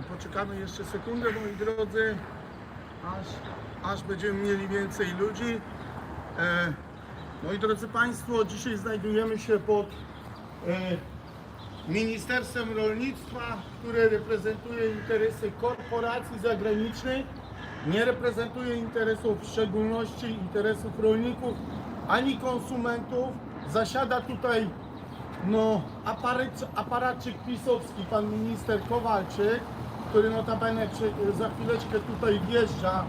Poczekamy jeszcze sekundę, moi drodzy, aż, aż będziemy mieli więcej ludzi. E, moi drodzy Państwo, dzisiaj znajdujemy się pod e, Ministerstwem Rolnictwa, które reprezentuje interesy korporacji zagranicznych, nie reprezentuje interesów, w szczególności interesów rolników, ani konsumentów. Zasiada tutaj no, aparat, aparatczyk pisowski, pan minister Kowalczyk, który notabene przy, za chwileczkę tutaj wjeżdża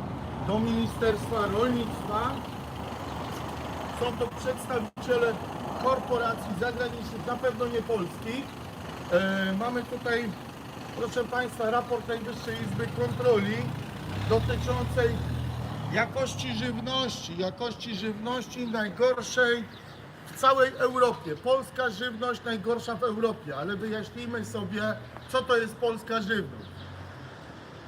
do Ministerstwa Rolnictwa. Są to przedstawiciele korporacji zagranicznych, na pewno nie polskich. E, mamy tutaj, proszę Państwa, raport Najwyższej Izby Kontroli dotyczącej jakości żywności, jakości żywności najgorszej w całej Europie. Polska żywność najgorsza w Europie, ale wyjaśnijmy sobie, co to jest polska żywność.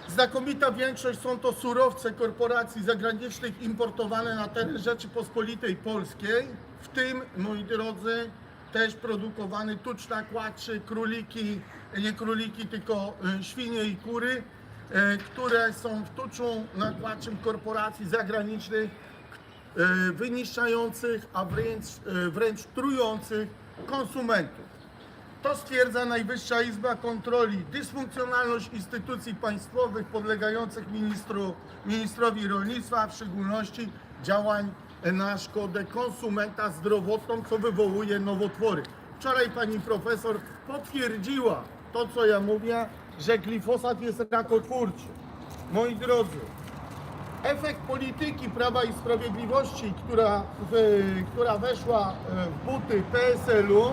Znakomita większość są to surowce korporacji zagranicznych importowane na teren Rzeczypospolitej Polskiej, w tym, moi drodzy, też produkowany tucz nakładczy, króliki, nie króliki, tylko y, świnie i kury, y, które są w tuczu nakładczym korporacji zagranicznych, y, wyniszczających, a wręcz, wręcz trujących konsumentów. To stwierdza Najwyższa Izba Kontroli. Dysfunkcjonalność instytucji państwowych podlegających ministru, ministrowi rolnictwa, a w szczególności działań na szkodę konsumenta zdrowotną, co wywołuje nowotwory. Wczoraj pani profesor potwierdziła to, co ja mówię, że glifosat jest rakotwórczy. Moi drodzy, efekt polityki Prawa i Sprawiedliwości, która, w, która weszła e, w buty PSL-u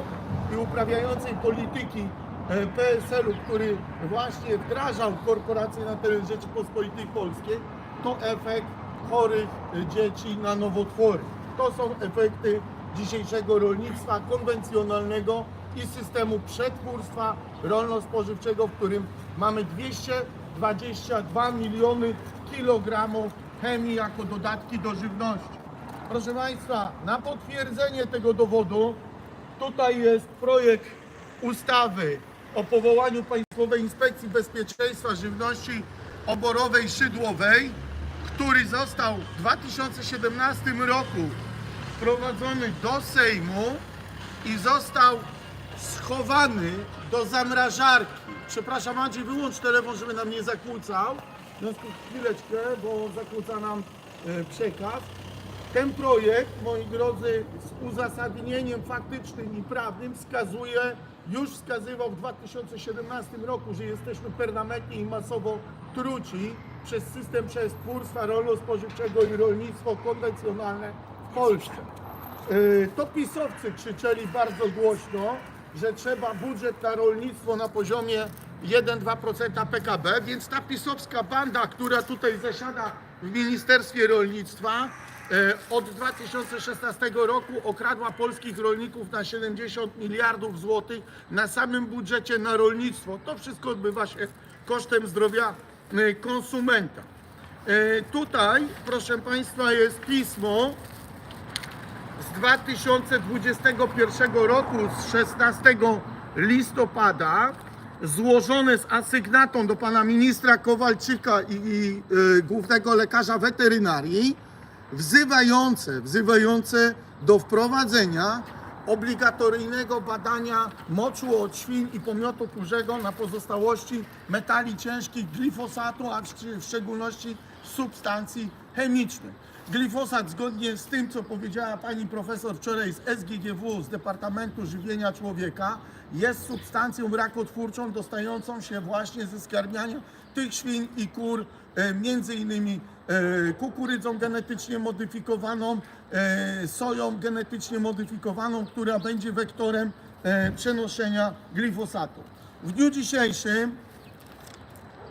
i uprawiającej polityki e, PSL-u, który właśnie wdrażał korporacje na teren Rzeczypospolitej Polskiej, to efekt chorych e, dzieci na nowotwory. To są efekty dzisiejszego rolnictwa konwencjonalnego i systemu przetwórstwa rolno-spożywczego, w którym mamy 222 miliony kilogramów chemii jako dodatki do żywności. Proszę Państwa, na potwierdzenie tego dowodu tutaj jest projekt ustawy o powołaniu Państwowej Inspekcji Bezpieczeństwa Żywności Oborowej Szydłowej, który został w 2017 roku wprowadzony do Sejmu i został schowany do zamrażarki. Przepraszam Andrzej, wyłącz telefon, żeby nam nie zakłócał. Związku chwileczkę, bo zakłóca nam e, przekaz. Ten projekt, moi drodzy, z uzasadnieniem faktycznym i prawnym wskazuje, już wskazywał w 2017 roku, że jesteśmy permanentnie i masowo truci przez system przetwórstwa rolno-spożywczego i rolnictwo konwencjonalne w Polsce. Yy, To pisowcy krzyczeli bardzo głośno, że trzeba budżet na rolnictwo na poziomie 1-2% PKB, więc ta pisowska banda, która tutaj zasiada w Ministerstwie Rolnictwa, e, od 2016 roku okradła polskich rolników na 70 miliardów złotych na samym budżecie na rolnictwo. To wszystko odbywa się kosztem zdrowia e, konsumenta. E, Tutaj, proszę Państwa, jest pismo z 2021 roku, z 16 listopada, złożone z asygnatą do pana ministra Kowalczyka i, i y, głównego lekarza weterynarii, wzywające, wzywające do wprowadzenia obligatoryjnego badania moczu od świn i pomiotu kurzego na pozostałości metali ciężkich, glifosatu, a w szcz- w szczególności substancji chemicznych. Glifosat, zgodnie z tym, co powiedziała pani profesor wczoraj z SGGW, z Departamentu Żywienia Człowieka, jest substancją rakotwórczą dostającą się właśnie ze skarmiania tych świn i kur, e, między innymi e, kukurydzą genetycznie modyfikowaną, e, soją genetycznie modyfikowaną, która będzie wektorem przenoszenia glifosatu. W dniu dzisiejszym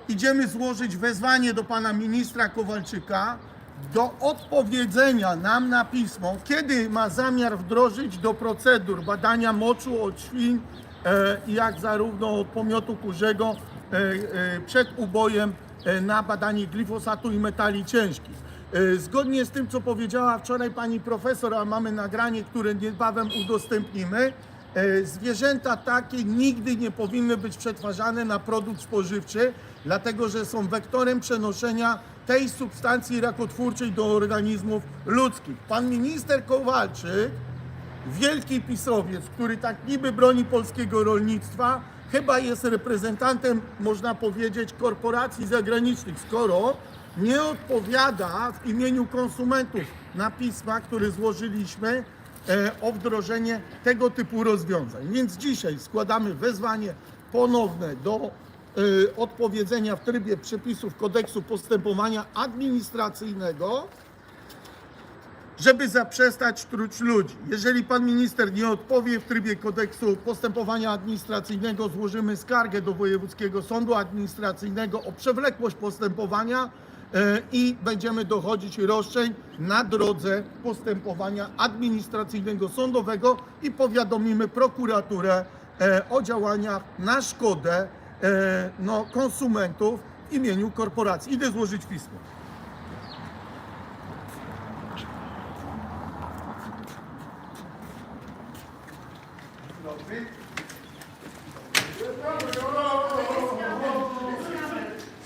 idziemy złożyć wezwanie do pana ministra Kowalczyka do odpowiedzenia nam na pismo, kiedy ma zamiar wdrożyć do procedur badania moczu od świn, e, jak zarówno od pomiotu kurzego e, e, przed ubojem na badanie glifosatu i metali ciężkich. Zgodnie z tym, co powiedziała wczoraj pani profesor, a mamy nagranie, które niebawem udostępnimy, Zwierzęta takie nigdy nie powinny być przetwarzane na produkt spożywczy, dlatego że są wektorem przenoszenia tej substancji rakotwórczej do organizmów ludzkich. Pan minister Kowalczyk, wielki pisowiec, który tak niby broni polskiego rolnictwa, chyba jest reprezentantem, można powiedzieć, korporacji zagranicznych, skoro nie odpowiada w imieniu konsumentów na pisma, które złożyliśmy e, o wdrożenie tego typu rozwiązań. Więc dzisiaj składamy wezwanie ponowne do odpowiedzenia w trybie przepisów kodeksu postępowania administracyjnego żeby zaprzestać truć ludzi. Jeżeli pan minister nie odpowie w trybie kodeksu postępowania administracyjnego, złożymy skargę do Wojewódzkiego Sądu Administracyjnego o przewlekłość postępowania e, i będziemy dochodzić roszczeń na drodze postępowania administracyjnego sądowego i powiadomimy prokuraturę e, o działaniach na szkodę no, konsumentów w imieniu korporacji. Idę złożyć pismo.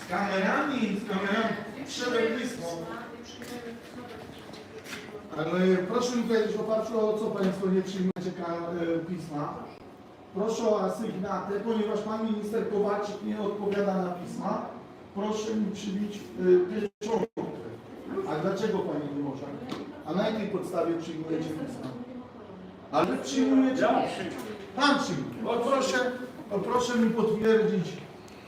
Z kamerami, z kamerami. Przyszedłem pismo. Ale proszę mi powiedzieć w oparciu o co Państwo nie przyjmujecie e, pisma. Proszę o asygnatę, ponieważ Pan Minister Kowalczyk nie odpowiada na pisma. Proszę mi przybić y, pieczątkę. A dlaczego Pani nie może? A na jakiej podstawie przyjmujecie pisma? Ale przyjmujecie. Pan przyjmuje. O proszę, o proszę mi potwierdzić,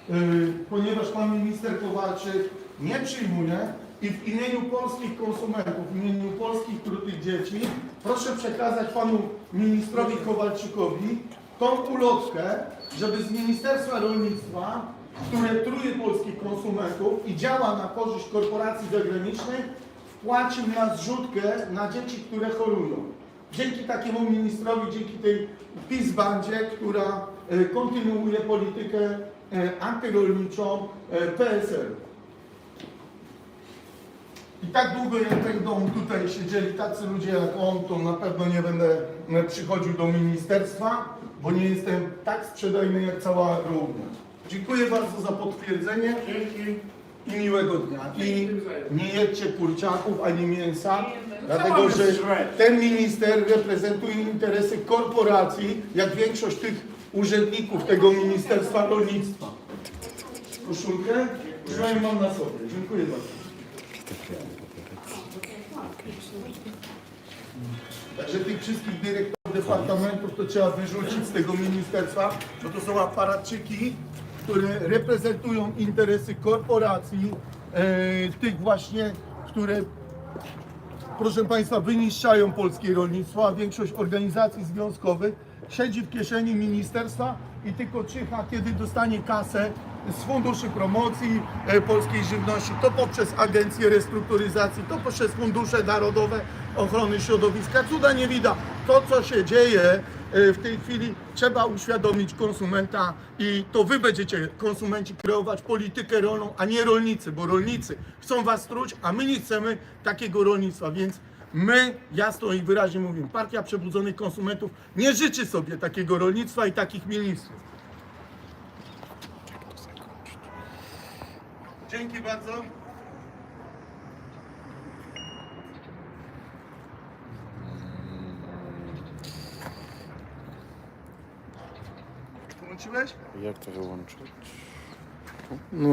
yy, ponieważ pan minister Kowalczyk nie przyjmuje i w imieniu polskich konsumentów, w imieniu polskich trudnych dzieci, proszę przekazać panu ministrowi Kowalczykowi tą ulotkę, żeby z Ministerstwa Rolnictwa, które truje polskich konsumentów i działa na korzyść korporacji zagranicznych, wpłacił na zrzutkę na dzieci, które chorują. Dzięki takiemu ministrowi, dzięki tej PiS-bandzie, która e, kontynuuje politykę e, antyrolniczą e, PSL. I tak długo jak będą tutaj siedzieli tacy ludzie jak on, to na pewno nie będę e, przychodził do ministerstwa, bo nie jestem tak sprzedajny jak cała równia. Dziękuję bardzo za potwierdzenie i miłego dnia. I nie jedźcie kurczaków ani mięsa, dlatego że ten minister reprezentuje interesy korporacji, jak większość tych urzędników tego Ministerstwa Rolnictwa. Koszulkę? Już mam na sobie. Dziękuję bardzo. Także tych wszystkich dyrektorów departamentów to trzeba wyrzucić z tego ministerstwa, bo to są aparatczyki, które reprezentują interesy korporacji, e, tych właśnie, które proszę Państwa, wyniszczają polskie rolnictwo, a większość organizacji związkowych siedzi w kieszeni ministerstwa i tylko czyha, kiedy dostanie kasę z funduszy promocji e, polskiej żywności, to poprzez agencję restrukturyzacji, to poprzez fundusze narodowe ochrony środowiska. Cuda nie widać. To, co się dzieje e, w tej chwili, trzeba uświadomić konsumenta i to wy będziecie, konsumenci, kreować politykę rolną, a nie rolnicy, bo rolnicy chcą was truć, a my nie chcemy takiego rolnictwa, więc my jasno i wyraźnie mówimy, Partia Przebudzonych Konsumentów nie życzy sobie takiego rolnictwa i takich ministrów. Dzięki bardzo. Włączyłeś? Jak to wyłączyć? No